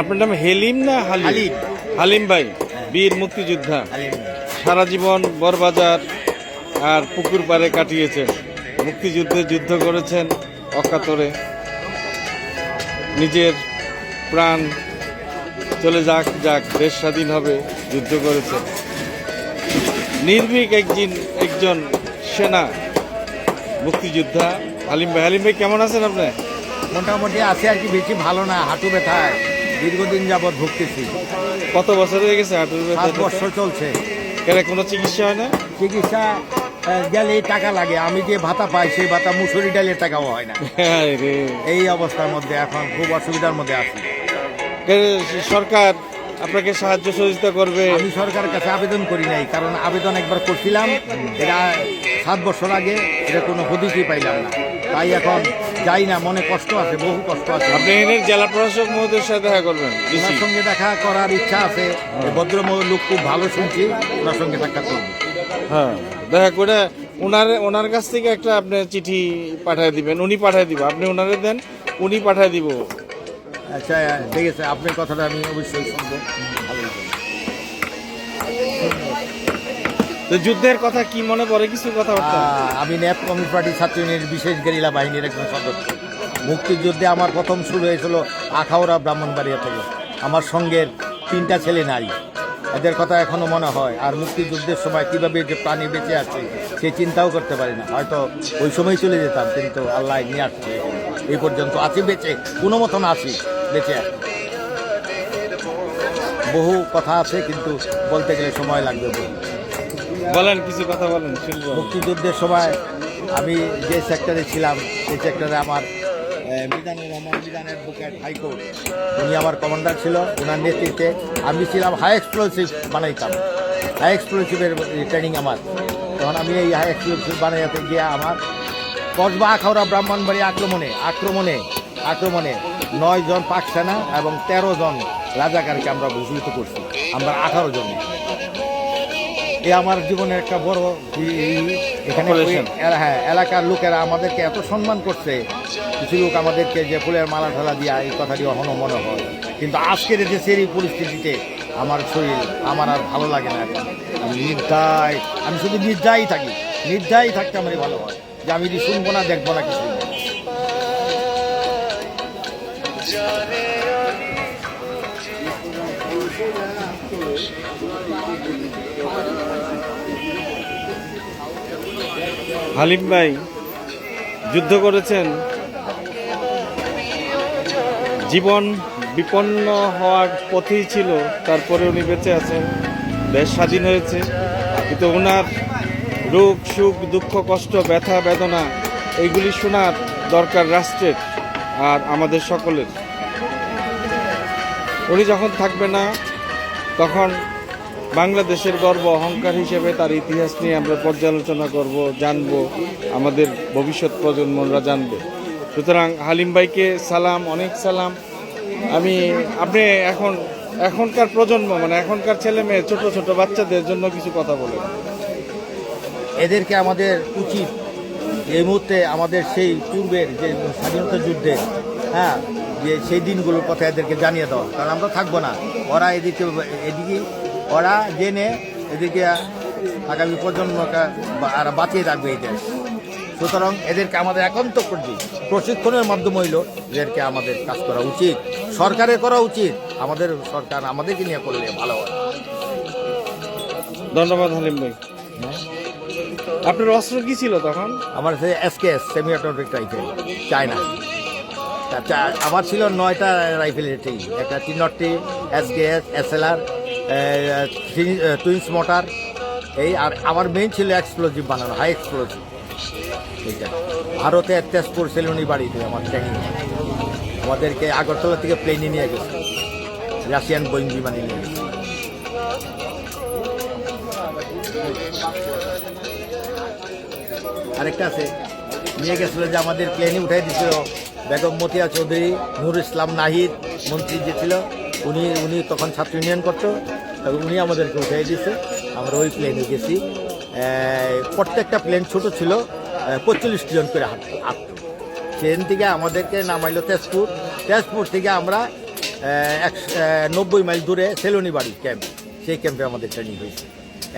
আপনার নাম হেলিম না হালিম? হালিম। ভাই বীর মুক্তিযোদ্ধা। সারা জীবন বরবাজার আর পুকুর পাড়ে কাটিয়েছেন। মুক্তিযুদ্ধে যুদ্ধ করেছেন অকাতরে। নিজের প্রাণ চলে যাক যাক দেশ স্বাধীন হবে যুদ্ধ করেছেন। নির্ভীক একজন একজন সেনা মুক্তিযোদ্ধা। হালিম ভাই হালিম ভাই কেমন আছেন আপনি? মোটামুটি আছে আর কি বেশি ভালো না হাঁটু ব্যথায়। দীর্ঘদিন যাবৎ ভুগতেছি। কত বছর হয়ে গেছে হাঁটুর সাত বছর চলছে। কেন কোনো চিকিৎসা হয় না? চিকিৎসা গেলে টাকা লাগে। আমি যে ভাতা পাই সেই ভাতা মুসুরি ডালের টাকাও হয় না। এই অবস্থার মধ্যে এখন খুব অসুবিধার মধ্যে আছি। সরকার আপনাকে সাহায্য সহযোগিতা করবে? আমি সরকারের কাছে আবেদন করি নাই কারণ আবেদন একবার করছিলাম। এটা সাত বছর আগে এটা কোনো হদিসই পাইলাম না। তাই এখন যাই না মনে কষ্ট আছে বহু কষ্ট আছে। আপনি জেলা প্রশাসক মহোদয়ের সাথে দেখা করবেন ওনার সঙ্গে দেখা করার ইচ্ছা আছে। এই ভদ্র লোক খুব ভালো শুনছি ওনার সঙ্গে দেখা করব। হ্যাঁ দেখা করে ওনার ওনার কাছ থেকে একটা আপনি চিঠি পাঠিয়ে দিবেন উনি পাঠিয়ে দিব আপনি ওনারে দেন উনি পাঠিয়ে দিব। আচ্ছা ঠিক আছে আপনার কথাটা আমি অবশ্যই শুনব। ভালো। তো যুদ্ধের কথা কি মনে পড়ে? কিছু কথাবার্তা? আমি ন্যাপ কমিউনিস্ট পার্টি ছাত্র ইউনিয়নের বিশেষ গেরিলা বাহিনীর একজন সদস্য। মুক্তিযুদ্ধে আমার প্রথম শুরু হয়েছিল আখাউড়া ব্রাহ্মণবাড়িয়া থেকে। আমার সঙ্গের তিনটা ছেলে নারী এদের কথা এখনও মনে হয়। আর মুক্তিযুদ্ধের সময় কীভাবে যে প্রাণী বেঁচে আছে, সে চিন্তাও করতে পারি না। হয়তো ওই সময় চলে যেতাম, কিন্তু আল্লাহ নিয়ে আসছে। এই পর্যন্ত আছি, বেঁচে, কোনো মতন আছি, বেঁচে। বহু কথা আছে, কিন্তু বলতে গেলে সময় লাগবে বহু। বলেন, কিছু কথা বলেন মুক্তিযুদ্ধের সময় আমি যে সেক্টরে ছিলাম, সেই সেক্টরে আমার মিজানুর রহমান, মিজানের বুকেট হাইকোর্ট উনি আমার কমান্ডার ছিল ওনার নেতৃত্বে আমি ছিলাম হাই এক্সপ্লোসিভ বানাইতাম। হাই এক্সপ্লোসিভের ট্রেনিং আমার। তখন আমি এই হাই এক্সপ্লোসিভ বানাইতে গিয়ে আমার কসবা আখাউড়া ব্রাহ্মণবাড়ি আক্রমণে আক্রমণে আক্রমণে নয় জন পাক সেনা এবং তেরো জন রাজাকারকে আমরা ভূষিত করছি। আমরা আঠারো জন। এ আমার জীবনের একটা বড় এখানে হ্যাঁ এলাকার লোকেরা আমাদেরকে এত সম্মান করছে। কিছু লোক আমাদেরকে যে ফুলের মালা ঠালা দিয়া এই কথাটি এখনও মনে হয়। কিন্তু আজকের দেশের এই পরিস্থিতিতে আমার শরীর আমার আর ভালো লাগে না আমি নির্দায় আমি শুধু নির্দায়ী থাকি। নির্দায়ী থাকতে আমারই ভালো হয়। যে আমি যদি শুনব না দেখব না কিছু হালিম ভাই, যুদ্ধ করেছেন। জীবন বিপন্ন হওয়ার পথেই ছিল, তারপরে উনি বেঁচে আছেন, দেশ স্বাধীন হয়েছে। কিন্তু ওনার রোগ, সুখ, দুঃখ, কষ্ট, ব্যথা, বেদনা, এইগুলি শোনার দরকার রাষ্ট্রের আর আমাদের সকলের। উনি যখন থাকবে না, তখন বাংলাদেশের গর্ব, অহংকার হিসেবে তার ইতিহাস নিয়ে আমরা পর্যালোচনা করব, জানব, আমাদের ভবিষ্যৎ প্রজন্মরা জানবে। সুতরাং হালিম ভাইকে সালাম, অনেক সালাম। আমি, আপনি এখন, এখনকার প্রজন্ম মানে এখনকার ছেলে মেয়ে, ছোট ছোট বাচ্চাদের জন্য কিছু কথা বলেন। এদেরকে আমাদের উচিত এই মুহূর্তে আমাদের সেই পূর্বের যে স্বাধীনতা যুদ্ধে হ্যাঁ যে সেই দিনগুলোর কথা এদেরকে জানিয়ে দাও কারণ আমরা থাকব না। ওরা এদিকে এদিকে ওরা জেনে এদিকে আগামী প্রজন্মকে আর বাঁচিয়ে রাখবে এই দেশ। সুতরাং এদেরকে আমাদের একান্ত প্রশিক্ষণের মাধ্যমে হইল এদেরকে আমাদের কাজ করা উচিত। সরকারের করা উচিত। আমাদের সরকার আমাদেরকে নিয়ে করলে ভালো হয়। ধন্যবাদ হালিম ভাই। আপনার অস্ত্র কি ছিল তখন? আমার সে S K S semi automatic rifle China আমার ছিল নয়টা রাইফেল এটি। একটা টি নটটি S K S S L R two inch mortar এই আর আমার মেইন ছিল এক্সপ্লোজিভ বানানো হাই এক্সপ্লোজিভ ঠিক আছে ভারতে তেজপুর সেলুনি বাড়িতে আমার ট্রেনিং আমাদেরকে আগরতলা থেকে প্লেনে নিয়ে গেছে। রাশিয়ান বোয়িং বিমানে নিয়ে গেছে। আরেকটা আছে। নিয়ে গেছিল যে আমাদের প্লেনে উঠাই দিছিল বেগম মতিয়া চৌধুরী নুর ইসলাম নাহিদ, মন্ত্রী যে ছিল, উনি উনি তখন ছাত্র ইউনিয়ন করতো। তবে উনি আমাদেরকে উঠাই দিয়েছে আমরা ওই প্লেনে গেছি। প্রত্যেকটা প্লেন ছোট ছিল পঁয়তাল্লিশ জন করে হাঁট হাঁটতো। ট্রেন থেকে আমাদেরকে নামাইলো তেজপুর। তেজপুর থেকে আমরা একশো নব্বই মাইল দূরে সেলুনি বাড়ি ক্যাম্প সেই ক্যাম্পে আমাদের ট্রেনিং হয়েছে।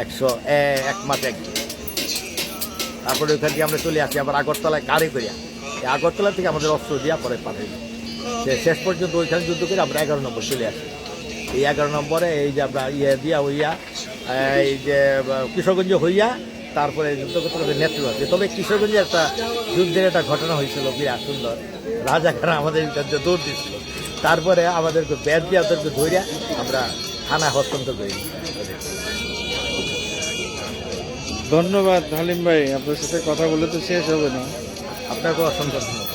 একশো এক মাস এক তারপরে ওইখান থেকে আমরা চলে আসি আবার আগরতলায় কারে। করিয়া আগরতলা থেকে আমাদের অস্ত্র দিয়া পরে পাঠাই শেষ পর্যন্ত ওইখানে যুদ্ধ করে আমরা এগারো নম্বর চলে আসি। এই এগারো নম্বরে এই যে আমরা ইয়ে দিয়া হইয়া এই যে কিশোরগঞ্জ হইয়া তারপরে যুদ্ধ করতে আছে তবে কিশোরগঞ্জে একটা যুদ্ধের একটা ঘটনা হয়েছিল বিরাট সুন্দর। রাজাকারা আমাদের দৌড় দিচ্ছিল তারপরে আমাদেরকে ব্যাট দিয়ে ওদেরকে ধরিয়া আমরা থানা হস্তান্তর করি। ধন্যবাদ হালিম ভাই আপনার সাথে কথা বলে তো শেষ হবে না। আপনাকেও অসংখ্য ধন্যবাদ।